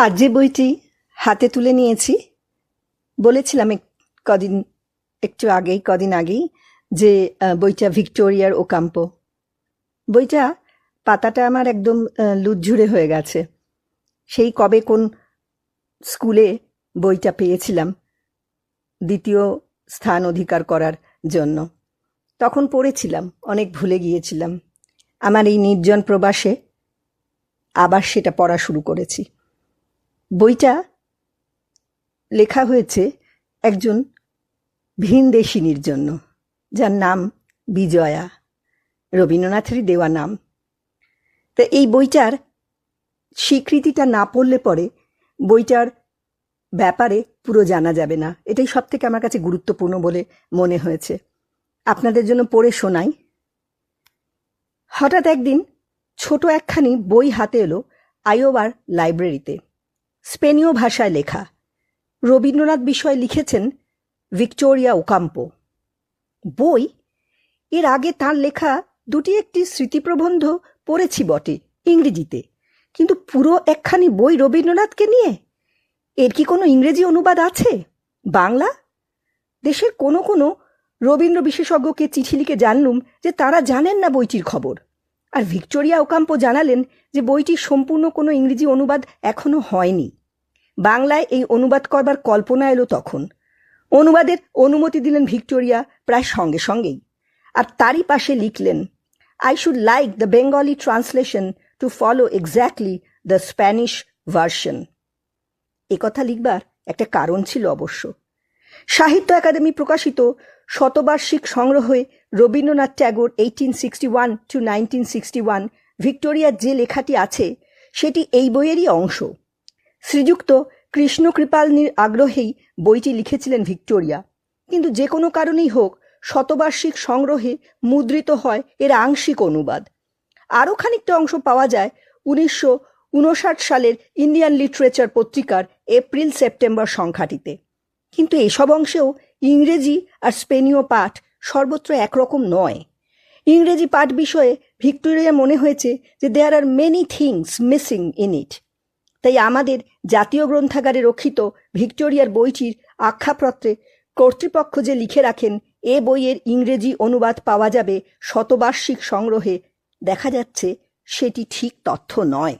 আজ যে বইটি হাতে তুলে নিয়েছি। বলেছিলাম এক- কদিন, একটু আগেই, কদিন আগেই যে বইটা ভিক্টোরিয়ার ওকাম্পো। বইটা, পাতাটা আমার একদম লুজ্জুড়ে হয়ে গেছে। সেই কবে কোন স্কুলে বইটা পেয়েছিলাম, দ্বিতীয় স্থান অধিকার করার জন্য। তখন পড়েছিলাম, অনেক ভুলে গিয়েছিলাম। আমার এই নির্জন প্রবাসে আবার সেটা পড়া শুরু করেছি। বইটা লেখা হয়েছে একজন ভিনদেশিনীর জন্য, যার নাম বিজয়া, রবীন্দ্রনাথেরই দেওয়া নাম। তা এই বইটার স্বীকৃতিটা না পড়লে পরে বইটার ব্যাপারে পুরো জানা যাবে না। এটাই সব থেকে আমার কাছে গুরুত্বপূর্ণ বলে মনে হয়েছে। আপনাদের জন্য পড়ে শোনাই। হঠাৎ একদিন ছোট একখানি বই হাতে এলো আইওবার লাইব্রেরিতে। স্পেনীয় ভাষায় লেখা। রবীন্দ্রনাথ বিষয়ে লিখেছেন ভিক্টোরিয়া ওকাম্পো। বই, এর আগে তার লেখা দুটি একটি স্মৃতিপ্রবন্ধ পড়েছি বটে ইংরেজিতে, কিন্তু পুরো একখানি বই রবীন্দ্রনাথকে নিয়ে? এর কি কোনো ইংরেজি অনুবাদ আছে? বাংলা? দেশের কোনো কোনো রবীন্দ্র বিশেষজ্ঞকে চিঠি লিখে জানলুম যে তারা জানেন না বইটির খবর। আর ভিক্টোরিয়া ওকাম্পো জানালেন যে বইটি সম্পূর্ণ কোনো ইংরেজি অনুবাদ এখনও হয়নি। বাংলায় এই অনুবাদ করবার কল্পনা এলো তখন। অনুবাদের অনুমতি দিলেন ভিক্টোরিয়া প্রায় সঙ্গে সঙ্গেই। আর তারই পাশে লিখলেন I should like the Bengali translation to follow exactly the Spanish version কথা লিখবার একটা কারণ ছিল অবশ্য। সাহিত্য একাডেমি প্রকাশিত শতবার্ষিক সংগ্রহে Rabindranath Tagore eighteen sixty one to nineteen sixty one ভিক্টোরিয়ার যে লেখাটি আছে, সেটি এই বইয়েরই অংশ। শ্রীযুক্ত কৃষ্ণ কৃপালনির আগ্রহেই বইটি লিখেছিলেন ভিক্টোরিয়া। কিন্তু যে কোনো কারণেই হোক, শতবার্ষিক সংগ্রহে মুদ্রিত হয় এর আংশিক অনুবাদ। আরও খানিকটা অংশ পাওয়া যায় উনিশশো উনষাট সালের ইন্ডিয়ান লিটারেচার পত্রিকার এপ্রিল সেপ্টেম্বর সংখ্যাটিতে। কিন্তু এসব অংশেও ইংরেজি আর স্পেনীয় পাঠ সর্বত্র একরকম নয়। ইংরেজি পাঠ বিষয়ে ভিক্টোরিয়া মনে হয়েছে যে there are many things missing in it তাই আমাদের জাতীয় গ্রন্থাগারে রক্ষিত ভিক্টোরিয়ার বইটির আখ্যাপত্রে কর্তৃপক্ষ যে লিখে রাখেন, এ বইয়ের ইংরেজি অনুবাদ পাওয়া যাবে শতবার্ষিক সংগ্রহে। দেখা যাচ্ছে সেটি ঠিক তথ্য নয়।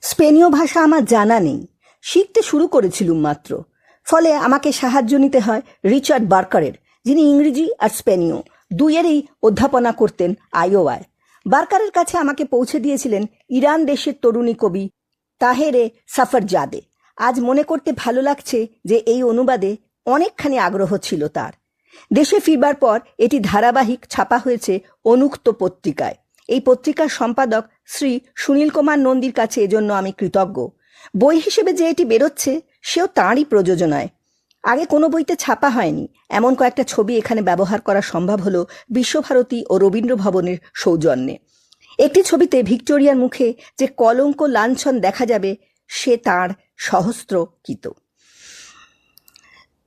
স্পেনীয় ভাষা আমার জানা নেই। শিখতে শুরু করেছিলুম মাত্র। ফলে আমাকে সাহায্য নিতে হয় রিচার্ড বার্কারের, যিনি ইংরেজি আর স্পেনীয়। দুইয়েরই অধ্যাপনা করতেন আইওয়ায় বার্কারের কাছে আমাকে পৌঁছে দিয়েছিলেন ইরান দেশের তরুণী কবি তাহেরে সাফারজাদে। আজ মনে করতে ভালো লাগছে যে এই অনুবাদে অনেকখানি আগ্রহ ছিল তার। দেশে ফিরবার পর এটি ধারাবাহিক ছাপা হয়েছে অনুক্ত পত্রিকায়। এই পত্রিকার সম্পাদক শ্রী সুনীল কুমার নন্দীর কাছে এজন্য আমি কৃতজ্ঞ। বই হিসেবে যে এটি বেরোচ্ছে, সেও তাঁরই প্রযোজনায়। আগে কোনো বইতে ছাপা হয়নি। এমন কয়েকটা ছবি এখানে ব্যবহার করা সম্ভব হলো বিশ্বভারতী ও রবীন্দ্র ভবনের সৌজন্যে। একটি ছবিতে ভিক্টোরিয়ার মুখে যে কলঙ্ক লাঞ্ছন দেখা যাবে, সে তার সহস্রকৃত।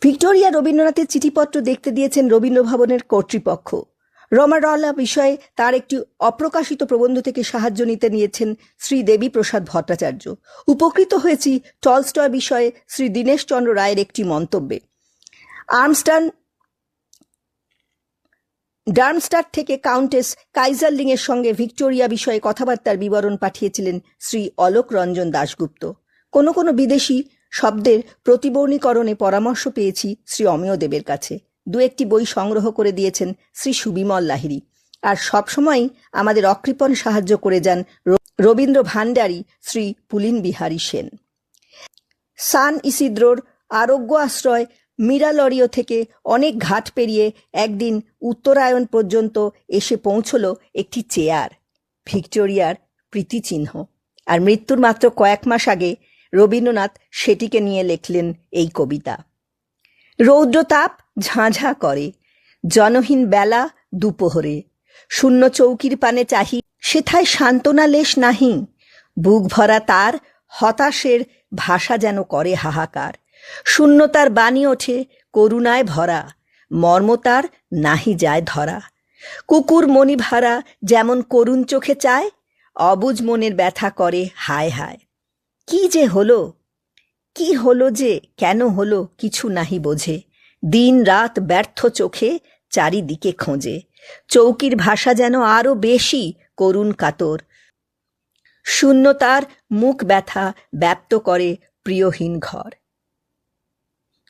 ভিক্টোরিয়া রবীন্দ্রনাথের চিঠিপত্র দেখতে দিয়েছেন রবীন্দ্র ভবনের কর্তৃপক্ষ। রমারলা বিষয়ে তার একটি অপ্রকাশিত প্রবন্ধ থেকে সাহায্য নিতে নিয়েছেন শ্রী দেবী প্রসাদ ভট্টাচার্য। উপকৃত হয়েছি টলস্টয় বিষয়ে শ্রী দীনেশ চন্দ্র রায়ের একটি মন্তব্যে। আর্মস্টান, ডার্মস্টার থেকে কাউন্টেস কাইজারলিং এর সঙ্গে ভিক্টোরিয়া বিষয়ে কথাবার্তার বিবরণ পাঠিয়েছিলেন শ্রী অলোক রঞ্জন দাশগুপ্ত। কোনো কোনো বিদেশি শব্দের প্রতিবর্ণীকরণে পরামর্শ পেয়েছি শ্রী অমিয় দেবের কাছে। দু একটি বই সংগ্রহ করে দিয়েছেন শ্রী সুবিমল লাহিড়ী। আর সবসময়ই আমাদের অকৃপণ সাহায্য করে যান রবীন্দ্র ভাণ্ডারী শ্রী পুলিন বিহারী সেন। সান ইসিদ্রোর আরোগ্য আশ্রয় মিরালরিও থেকে অনেক ঘাট পেরিয়ে একদিন উত্তরায়ণ পর্যন্ত এসে পৌঁছল একটি চেয়ার, ভিক্টোরিয়ার প্রীতিচিহ্ন। আর মৃত্যুর মাত্র কয়েক মাস আগে রবীন্দ্রনাথ সেটিকে নিয়ে লিখলেন এই কবিতা। রৌদ্রতাপ ঝাঁঝা করে। জনহীন বেলা দুপোহরে। শূন্য চৌকির পানে চাহি, সেথায় সান্ত্বনা লেশ নাহি। বুক ভরা তার হতাশের ভাষা যেন করে হাহাকার। শূন্যতার বাণী ওঠে করুণায় ভরা। মর্মতার নাহি যায় ধরা। কুকুর মণিভারা যেমন করুণ চোখে চায়, অবুজ মনের ব্যথা করে হায় হায়। কি যে হলো? কি হলো যে? কেন হলো? কিছু নাহি বোঝে। দিন রাত ব্যর্থ চোখে চারিদিকে খোঁজে। চৌকির ভাষা যেন আরও বেশি করুণ কাতর। শূন্যতার মুখ ব্যথা ব্যপ্ত করে প্রিয়হীন ঘর।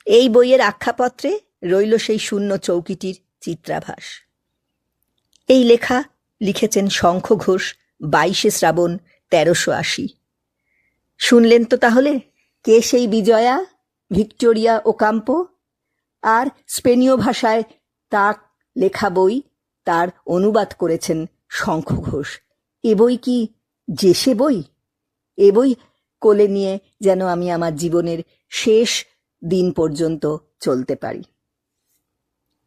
এই বইয়ের আখ্যাপত্রে রইল সেই শূন্য চৌকিটির চিত্রাভাস। এই লেখা লিখেছেন শঙ্খ ঘোষ, বাইশে শ্রাবণ, তেরোশো আশি। শুনলেন তো তাহলে? কে সেই বিজয়া, ভিক্টোরিয়া ওকাম্পো? আর স্পেনীয় ভাষায় তাক লেখা বই তার অনুবাদ করেছেন শঙ্খ ঘোষ। এ বই কি যে সে বই? এ বই কোলে নিয়ে যেন আমি আমার জীবনের শেষ দিন পর্যন্ত চলতে পারি।